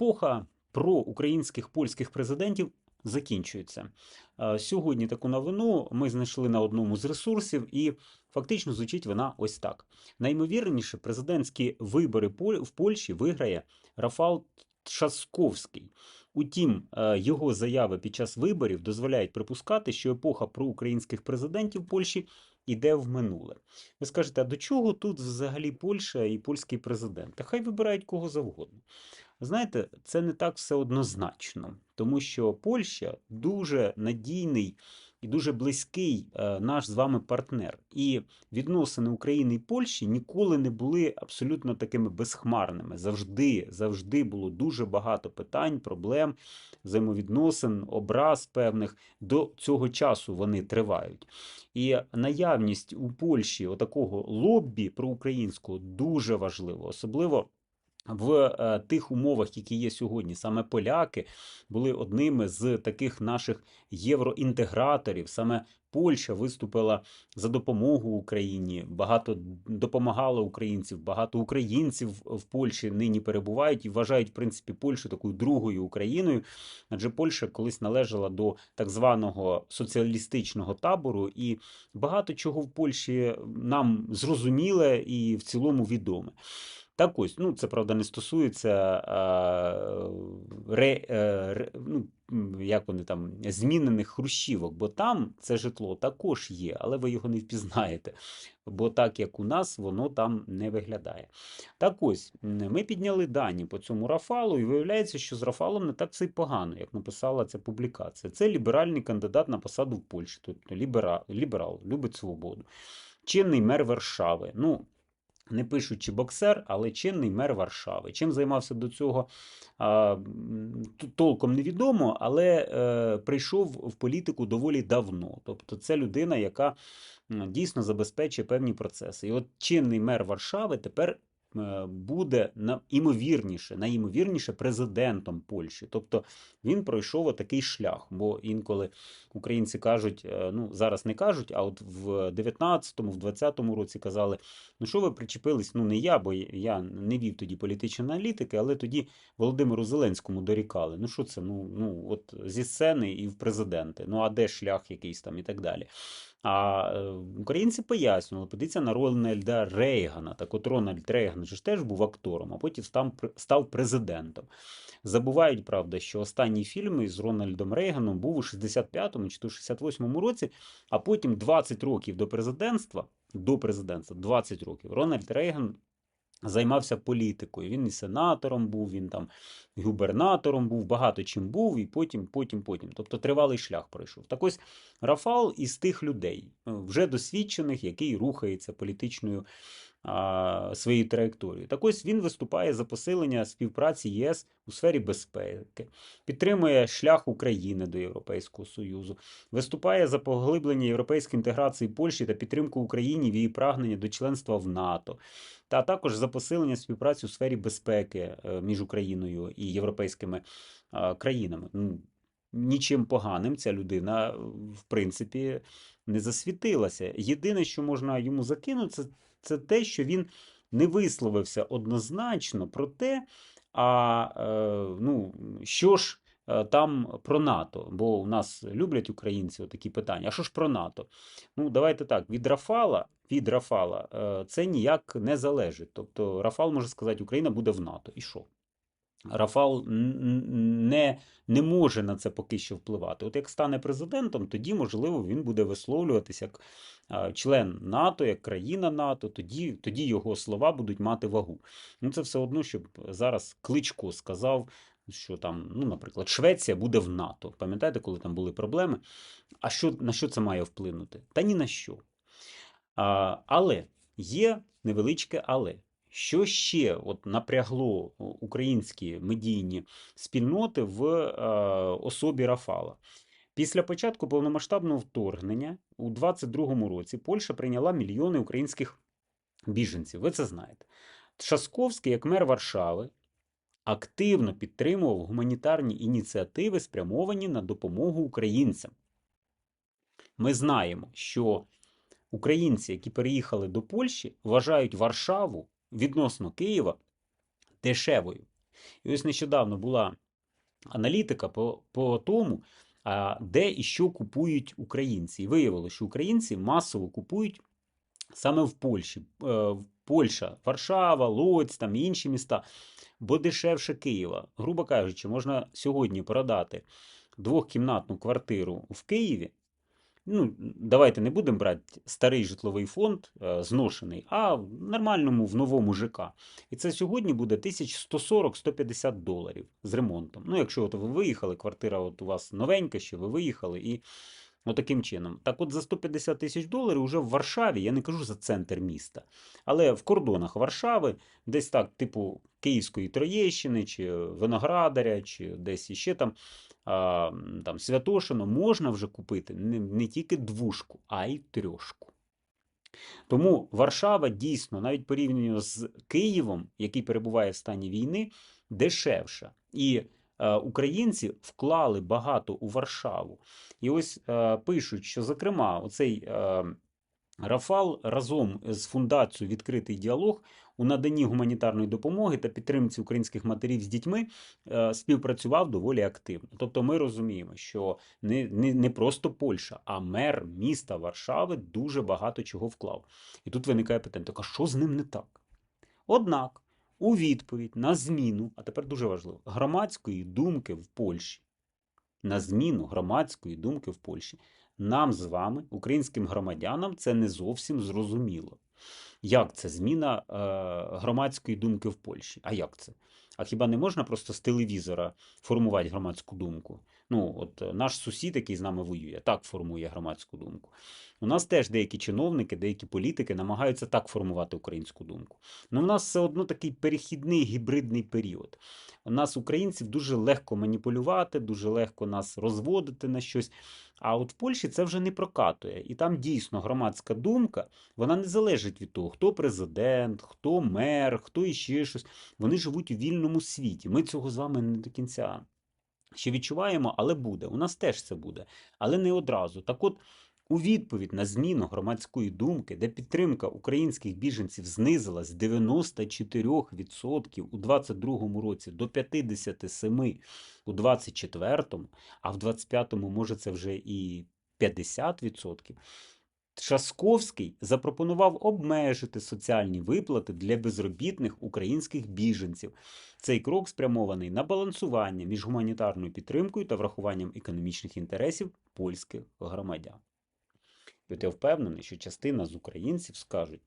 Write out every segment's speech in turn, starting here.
епоха проукраїнських польських президентів закінчується. Е, Сьогодні таку новину ми знайшли на одному з ресурсів, і фактично звучить вона ось так: наймовірніше, президентські вибори в Польщі виграє Рафал Трzaskowський. Утім, е, його заяви під час виборів дозволяють припускати, що епоха проукраїнських президентів Польщі іде в минуле. Ви скажете, а до чого тут взагалі Польща і польський президент? Та хай вибирають кого завгодно. Знаєте, це не так все однозначно, тому що Польща дуже надійний і дуже близький е, наш з вами партнер. І відносини України і Польщі ніколи не були абсолютно такими безхмарними. Завжди, завжди було дуже багато питань, проблем, взаємовідносин, образ певних. До цього часу вони тривають. І наявність у Польщі отакого лоббі проукраїнського дуже важливо, особливо. В е, тих умовах, які є сьогодні, саме поляки були одними з таких наших євроінтеграторів. Саме Польща виступила за допомогу Україні, багато допомагала українців, багато українців в Польщі нині перебувають і вважають, в принципі, Польщу такою другою Україною. Адже Польща колись належала до так званого соціалістичного табору, і багато чого в Польщі нам зрозуміле і в цілому відоме. Так ось, ну це правда не стосується а, ре, е, ре, ну, як вони там, змінених хрущівок, бо там це житло також є, але ви його не впізнаєте. Бо так як у нас, воно там не виглядає. Так ось, ми підняли дані по цьому Рафалу, і виявляється, що з Рафалом не так все й погано, як написала ця публікація. Це ліберальний кандидат на посаду в Польщі, тобто лібера, ліберал, любить свободу. Чинний мер Варшави. Ну, не пишучи боксер, але чинний мер Варшави. Чим займався до цього толком невідомо, але е, прийшов в політику доволі давно. Тобто це людина, яка дійсно забезпечує певні процеси. І от чинний мер Варшави тепер. Е, Буде на імовірніше, найімовірніше президентом Польщі. Тобто він пройшов отакий шлях. Бо інколи українці кажуть, е, ну зараз не кажуть, а от в 19-му, в 20-му році казали, Ну, що ви причепились? Ну, не я, бо я не вів тоді політичної аналітики, але тоді Володимиру Зеленському дорікали. Ну, що це? Ну, ну от зі сцени і в президенти. Ну, а де шлях якийсь там і так далі. А е, українці пояснювали, подивіться на Рональда Рейгана. Так от Рональд Рейган ж теж був актором, а потім став, президентом. Забувають, правда, що останній фільм із Рональдом Рейганом був у 65-му чи то 68-му році, а потім 20 років до президентства, до президентства, 20 років, Рональд Рейган займався політикою. Він і сенатором був, він там губернатором був, багато чим був, і потім, потім, потім. Тобто тривалий шлях пройшов. Так ось Рафал із тих людей, е, вже досвідчених, який рухається політичною а, своєю траєкторією. Так ось він виступає за посилення співпраці ЄС у сфері безпеки, підтримує шлях України до Європейського Союзу, виступає за поглиблення європейської інтеграції Польщі та підтримку Україні в її прагнення до членства в НАТО, та також за посилення співпраці у сфері безпеки е, між Україною і європейськими країнами. Ну, Нічим поганим ця людина, в принципі, не засвітилася. Єдине, що можна йому закинути, це, це те, що він не висловився однозначно про те, а е, ну, що ж е, там про НАТО? Бо у нас люблять українці такі питання. А що ж про НАТО? Ну, давайте так, від Рафала, від Рафала е, це ніяк не залежить. Тобто Рафал може сказати, Україна буде в НАТО. І що? Рафал не, не може на це поки що впливати. От як стане президентом, тоді, можливо, він буде висловлюватися як член НАТО, як країна НАТО, тоді, тоді його слова будуть мати вагу. Ну, це все одно, щоб зараз Кличко сказав, що там, ну, наприклад, Швеція буде в НАТО. Пам'ятаєте, коли там були проблеми? А що, на що це має вплинути? Та ні на що. А, але є невеличке але. Що ще от напрягло українські медійні спільноти в е, особі Рафала? Після початку повномасштабного вторгнення у 22-му році Польща прийняла мільйони українських біженців. Ви це знаєте. Трzaskowський, як мер Варшави, активно підтримував гуманітарні ініціативи, спрямовані на допомогу українцям. Ми знаємо, що українці, які переїхали до Польщі, вважають Варшаву відносно Києва дешевою. І ось нещодавно була аналітика по, по тому, де і що купують українці. І виявилося, що українці масово купують саме в Польщі. Е, Польща, Варшава, Лоць, там інші міста, бо дешевше Києва. Грубо кажучи, можна сьогодні продати двохкімнатну квартиру в Києві. Ну, давайте не будемо брати старий житловий фонд, е, зношений, а в нормальному, в новому ЖК. І це сьогодні буде 1140-150 доларів з ремонтом. Ну, якщо от ви виїхали, квартира от у вас новенька, ще ви виїхали і отаким чином. Так от за 150 тисяч доларів вже в Варшаві, я не кажу за центр міста, але в кордонах Варшави, десь так, типу Київської Троєщини, чи Виноградаря, чи десь іще там а, там Святошино можна вже купити не, не тільки двушку, а й трьошку. Тому Варшава дійсно, навіть порівняно з Києвом, який перебуває в стані війни, дешевша. І українці вклали багато у Варшаву. І ось е, пишуть, що, зокрема, оцей е, Рафал разом з фундацією Відкритий діалог у наданні гуманітарної допомоги та підтримці українських матерів з дітьми е, співпрацював доволі активно. Тобто ми розуміємо, що не, не, не просто Польща, а мер міста Варшави дуже багато чого вклав. І тут виникає питання: так а що з ним не так? Однак, у відповідь на зміну, а тепер дуже важливо, громадської думки в Польщі. На зміну громадської думки в Польщі. Нам з вами, українським громадянам, це не зовсім зрозуміло. Як це зміна е, громадської думки в Польщі? А як це? А хіба не можна просто з телевізора формувати громадську думку? Ну, от е, наш сусід, який з нами воює, так формує громадську думку. У нас теж деякі чиновники, деякі політики намагаються так формувати українську думку. Ну, у нас все одно такий перехідний гібридний період. У нас, українців, дуже легко маніпулювати, дуже легко нас розводити на щось. А от в Польщі це вже не прокатує. І там дійсно громадська думка, вона не залежить від того, хто президент, хто мер, хто іще щось. Вони живуть у вільному світі. Ми цього з вами не до кінця ще відчуваємо, але буде. У нас теж це буде, але не одразу. Так от. У відповідь на зміну громадської думки, де підтримка українських біженців знизилась з 94% у 2022 році до 57% у 2024, а в 2025 може це вже і 50%, Трашковський запропонував обмежити соціальні виплати для безробітних українських біженців. Цей крок спрямований на балансування між гуманітарною підтримкою та врахуванням економічних інтересів польських громадян. І от я впевнений, що частина з українців скажуть,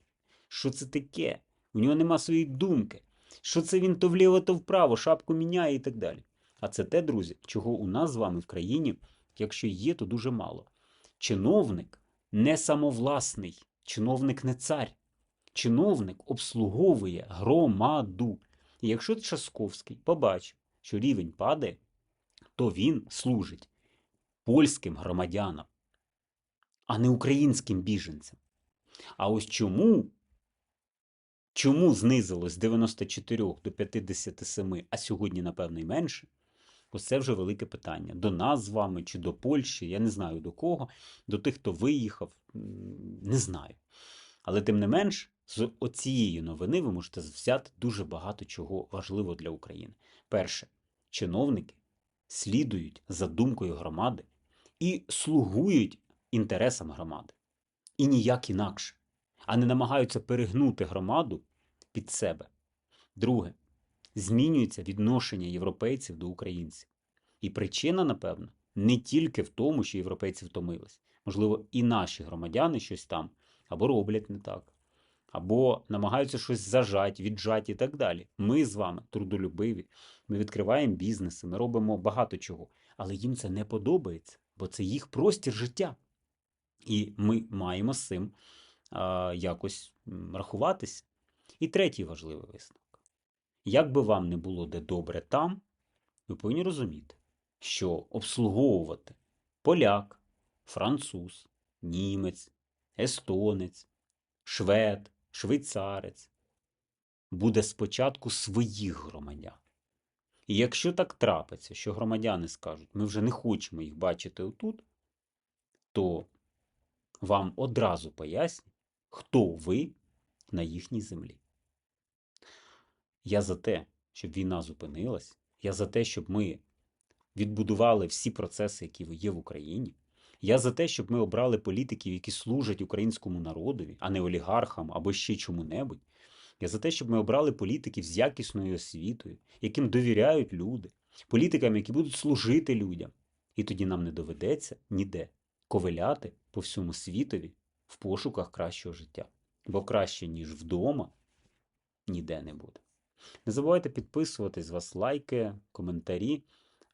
що це таке, у нього нема своєї думки, що це він то вліво, то вправо, шапку міняє і так далі. А це те, друзі, чого у нас з вами в країні, якщо є, то дуже мало. Чиновник не самовласний, чиновник не цар. Чиновник обслуговує громаду. І якщо Часковський побачив, що рівень падає, то він служить польським громадянам, а не українським біженцям. А ось чому? Чому знизилось з 94 до 57, а сьогодні, напевно, і менше? Ось це вже велике питання. До нас з вами чи до Польщі, я не знаю до кого, до тих, хто виїхав, не знаю. Але тим не менш, з оцієї новини ви можете взяти дуже багато чого важливого для України. Перше, чиновники слідують за думкою громади і слугують інтересам громади. І ніяк інакше, а не намагаються перегнути громаду під себе. Друге, змінюється відношення європейців до українців. І причина, напевно, не тільки в тому, що європейці втомились. Можливо, і наші громадяни щось там або роблять не так, або намагаються щось зажати, віджати і так далі. Ми з вами трудолюбиві, ми відкриваємо бізнеси, ми робимо багато чого, але їм це не подобається, бо це їх простір життя. І ми маємо з цим а, якось рахуватися. І третій важливий висновок. Як би вам не було де добре там, ви повинні розуміти, що обслуговувати поляк, француз, німець, естонець, швед, швейцарець буде спочатку своїх громадян. І якщо так трапиться, що громадяни скажуть, ми вже не хочемо їх бачити отут, то вам одразу пояснять, хто ви на їхній землі. Я за те, щоб війна зупинилась. Я за те, щоб ми відбудували всі процеси, які є в Україні. Я за те, щоб ми обрали політиків, які служать українському народові, а не олігархам або ще чому-небудь. Я за те, щоб ми обрали політиків з якісною освітою, яким довіряють люди, політикам, які будуть служити людям. І тоді нам не доведеться ніде ковиляти по всьому світові в пошуках кращого життя. Бо краще, ніж вдома, ніде не буде. Не забувайте підписуватись, з вас лайки, коментарі.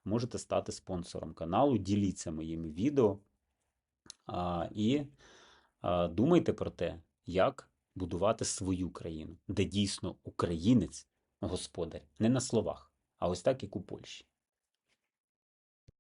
Можете стати спонсором каналу, діліться моїми відео а, і а, думайте про те, як будувати свою країну, де дійсно українець господар не на словах, а ось так, як у Польщі.